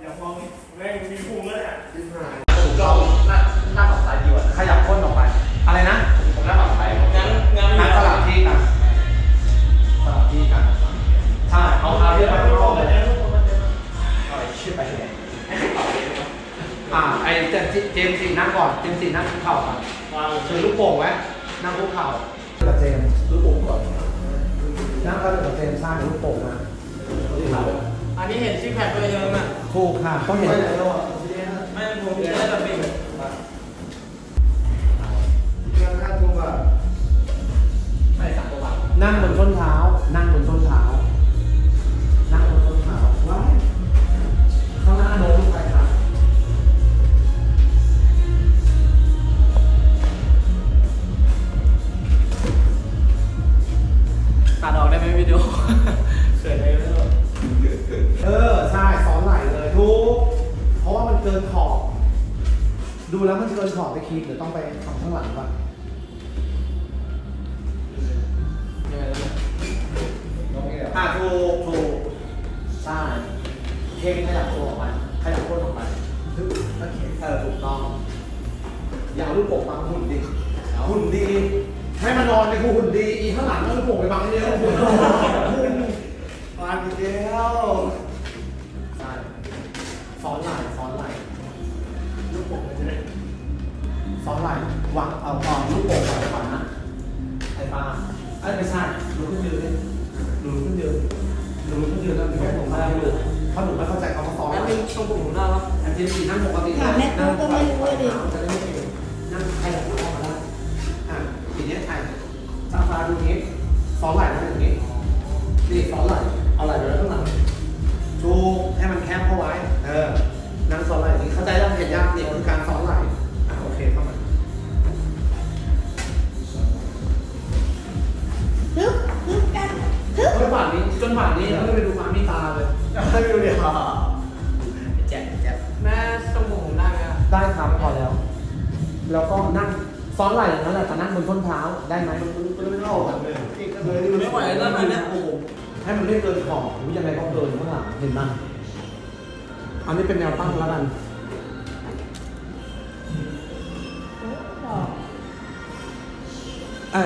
อย่ามองแม่งมีพุงแล้วเนี่ยผมก็เอาหน้าหน้าฝั่งซ้ายดีกว่าขยับก้นออกไป อะไรนะ ผมหน้าฝั่งซ้ายผมงั้นงั้นนัดสลับที่กันสลับที่กันใช่เอาเท้าที่ไปข้างนอกเลยเอาไอ้ชื่อไปที่ไหนอ่าไอเจมส์เจมส์สี่นั่งก่อนเจมส์สี่นั่งคุกเข่าก่อนวางถือลูกโป่งไว้นั่งคุกเข่ากับเจมส์รู้ผมก่อนนั่งก็กับเจมส์สร้างลูกโป่งมา อันนี้เห็นซิกแพคด้วยใช่ไหมถูกค่ะต้องเห็นไม่ผมจะได้แบบนี้ไม่สั่งตัววางนั่งบนส้นเท้า ดูแล้วมันเกินขอบไปคีบเดี๋ยวต้องไปทำข้างหลังก่อนยังไงแล้วเนี่ยอะถูกถูกใช่เคมขยับตัวออกไปขยับก้นออกไปทึบโอเคเออถูกต้อง อย่าเอาลูกโป่งบังหุ่นดีหุ่นดี ให้มันนอนในคูหุ่นดีอีข้างหลังเอาลูกโป่งไปบังเยอะหุ่นหุ่นมาอีกแล้ว ซ้อนไหล่วางเอาเอาลูกโป่งวางไว้ก่อนนะไอ้ป้าไอ้ยไม่ใช่ลุกขึ้นยืนดิลุกขึ้นยืนลุกขึ้นยืนแล้วถึงให้ผมมาได้ดูเพราะหนูไม่เข้าใจคำว่าซ้อนไหงั้นล่นึงตรงผมหน้าปะอันที่สี่นั่งปกติถามแม่ปุ๊กก็ไม่รู้เลยดิจะได้ไม่ เลยให้ดูดิแจ็คแจ็คแม่ตรงผมหน้าไงได้ครับพอแล้ว แล้วก็นั่งซ้อนไหล่อย่างนั้นแหละแต่นั่งบนส้นเท้าได้ไหมไม่เข้ากันเลยไม่ไหวแล้วมันเนี่ยโอ้โหให้มันไม่เกินขอบหรือยังไงก็เกินข้างหลังเห็นไหมอันนี้เป็นแนวตั้งแล้วกันไอ้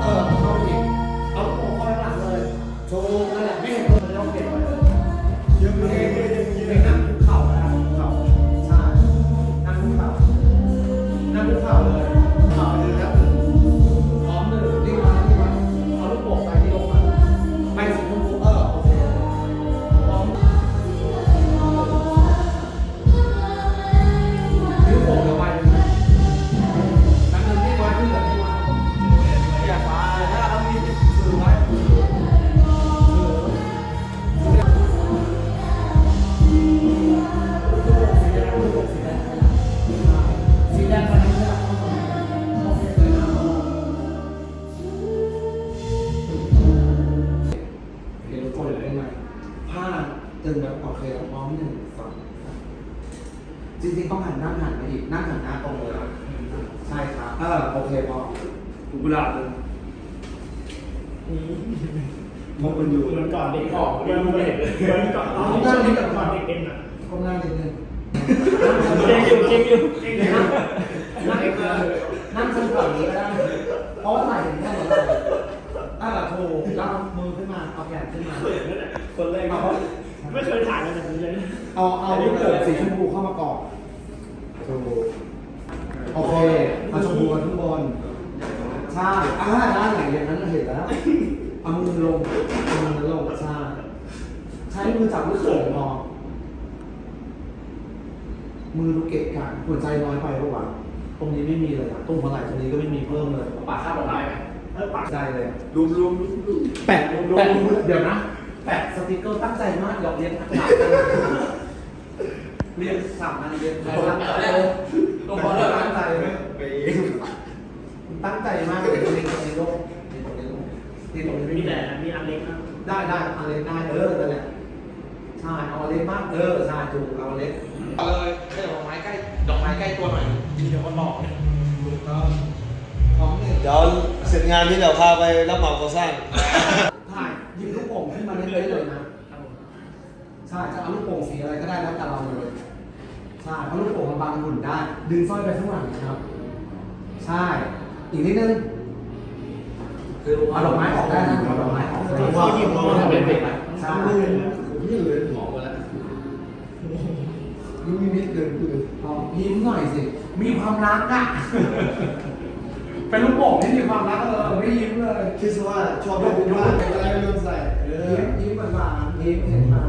เอาเอ ตึงแบบโอเคแล้วพร้อมหนึ่งสองสามจริงๆต้องหันหน้าหันไปอีกหนั่งหันหน้าตรงเลยใช่ครับเออโอเคพอกุหลาบเลยมองมันอยู่มันก่อนเด็กออกมันไม่เห็นเลยมันก่อนเอาก่อนเด็กก่อนเด็กเอ็นอะก้มหน้านิดนึงเก่งอยู่เก่งอยู่เก่งอยู่นั่งนั่งชั้นก่อนนี้ก็ได้เพราะว่าไหล่ถึงแค่หัวไหล่อ่าถูกแล้วมือขึ้นมาเอาแขนขึ้นมาคนแรกเนาะ ไม่เคยถ่ายกันแบบนี้เลย เอาเอาลูกโป่งสีชมพูเข้ามาก่อนถูกโอเคเอาชมพูมาข้างบนใช่อ่าด้านไหนอย่างนั้นเห็นแล้วเอามือลงเอามือลงใช่ใช้มือจับลูกโป่งพอมือลูกเกะกะหัวใจน้อยไปปะวะตรงนี้ไม่มีเลยอะตรงหัวไหล่ตรงนี้ก็ไม่มีเพิ่มเลยปากข้าวบอกได้ไหมเออปากได้เลยรวมรวมรวมแปะแปะเดี๋ยวนะ แปะสติกเกอร์ตั้งใจมากหยอกเรียนทักษะกันเรียนสามอันเรียนใครตั้งใจลงพอเลยตั้งใจไหมไปตั้งใจมากเลยเรียนตรงนี้ลูกเรียนตรงนี้ลูกเรียนตรงนี้มีแต่มีอันเล็กนะได้ได้เอาเล็กได้เออนั่นแหละใช่เอาเล็กมากเออใช่ถูกเอาเล็กเอาเลยให้ดอกไม้ใกล้ดอกไม้ใกล้ตัวหน่อยเดี๋ยวคนบอกเนี่ยถูกต้องเดี๋ยวเสร็จงานนี้เดี๋ยวพาไปรับเหมาก่อสร้างถ่ายยิบลูกโป่งขึ้นมาเรื่อยๆเลยนะ ใช่จะเอาลูกโป่งสีอะไรก็ได้แล้วแต่เราเลยใช่เพราะลูกโป่งมันบางหุ่นได้ ดึงสร้อยไปข้างหลังนะครับ ใช่อีกนิดนึงคือเอาดอกไม้ออกได้นะเอาดอกไม้ออกได้เขาหยิบมาทำเป็นเด็กใช่ผมยืดเลยหมอหมดแล้วยิ้มนิดนึงคือยิ้มหน่อยสิ มีความรักอะเป็นลูกโป่งที่มีความรักเออไม่ยิ้มเลยคิดว่าชอบแบบนี้อะไรไม่รู้ใส่ยิ้มยิ้มหวานยิ้มเห็นมา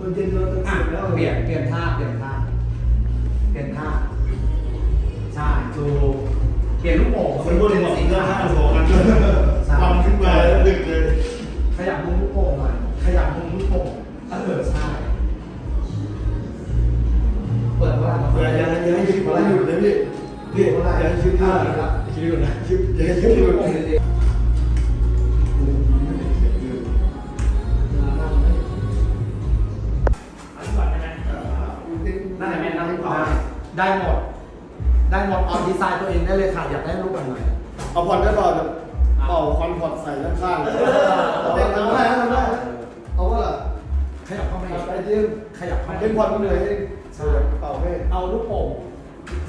มันเย็นเราจะอะสึกแล้วเปลี่ยนเปลี่ยนท่าเปลี่ยนท่าเปลี่ยนท่าใช่จูเปลี่ยนลูกโป่งคนบนบอกสีเรื่องท่าห้าโถกันทำขึ้นมาแล้วดึกเลยขยับมุมลูกโป่งหน่อยขยับมุมลูกโป่งเออใช่เปิดเวลาอย่าอย่าอย่าให้คิดว่าหยุดนะพี่พี่อย่าให้คิดเอว่าอแล้วคิดหยุดนะคิดอย่าให้คิดหยุด ม่นั่งต่อได้หมด ได้หมดเอาดีไซน์ตัวเองได้เลยค่ะ อยากได้รูปแบบไหนเอาผ่อนได้เปล่าแบบเป่าควันผ่อนใส่ด้านข้างเอาได้ทำได้ทำได้เอาว่าล่ะขยับเข้ามาอีกไปจิ้มขยับเข้ามาเป็นผ่อนเหนื่อยเองเป่าให้เอาลูกโป่ง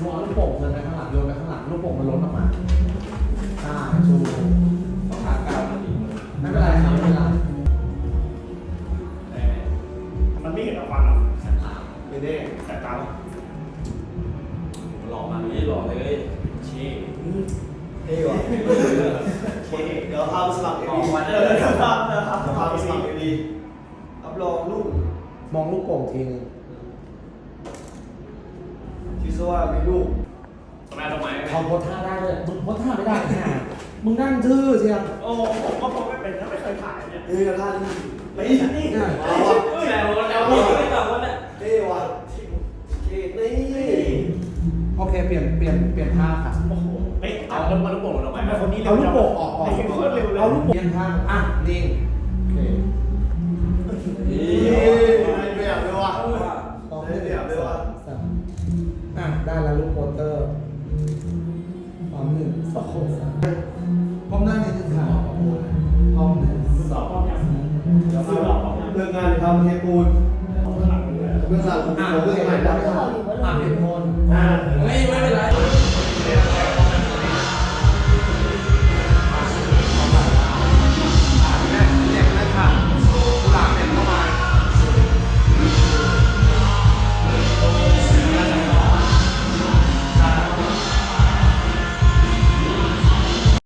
ลงเอาลูกโป่งเดินไปข้างหลังโยนไปข้างหลังลูกโป่งมันล้นออกมาใช่ชูต้องหาก้าวนาทีไม่เป็นไรครับไม่เป็นไรมันไม่เห็นออกฟังหรอกสันหลามไม่แน่แต่ตาหล่อมากเลย หล่อเลยเช่เท่ว่ะเดี๋ยวพาไปสมัครเอออกวีมาเเลยดี๋ยวพาพาไปสมัครเอวีรับรองลูกมองลูกโป่งทีนึงคิดซะว่ามีลูกทำไมดอกไม้เขาโพสท่าได้เลยมึงโพสท่าไม่ได้ค่ะมึงนั่งทื่อเชียวโอ้ผมก็พอไม่เป็นถ้าไม่เคยถ่ายเนี่ยเฮ้ยท่านี้ไปนี่เอาว่ะเฮ้ยแล้วแล้วไม่กลับวันน่ะเท่ว่ะเท่นี่ โอเคเปลี่ยนเปลี่ยนเปลี่ยนท่าค่ะโอ้โหเฮ้ยเอาเอาแล้วมันลูกโป่งดอกไม้ไม่คนนี้เร็เอาวลูกโป่งออกออกไอ้คนเร็วเลยเอาลูกโป่งเปลี่ยนท่าอะนิ่งโอเคนี่ไม่อยากเลยว่ะสองไม่อยากเลยว่ะสามอะได้แล้วลูกโปสเตอร์พร้อมหนึ่งสองสามพร้อมหน้านิดนึงค่ะพร้อมหนึ่งสองพร้อมยังเดี๋ยวซื้อหลอกพร้อมยังเรื่องงานทำเทปูนเอาข้างหลังเลยเรื่องสาวผมอะผมโอเรื่องเคใหม่ได้ได้ค่ะอะเป็นคนอ่าไม่ไม่ไม่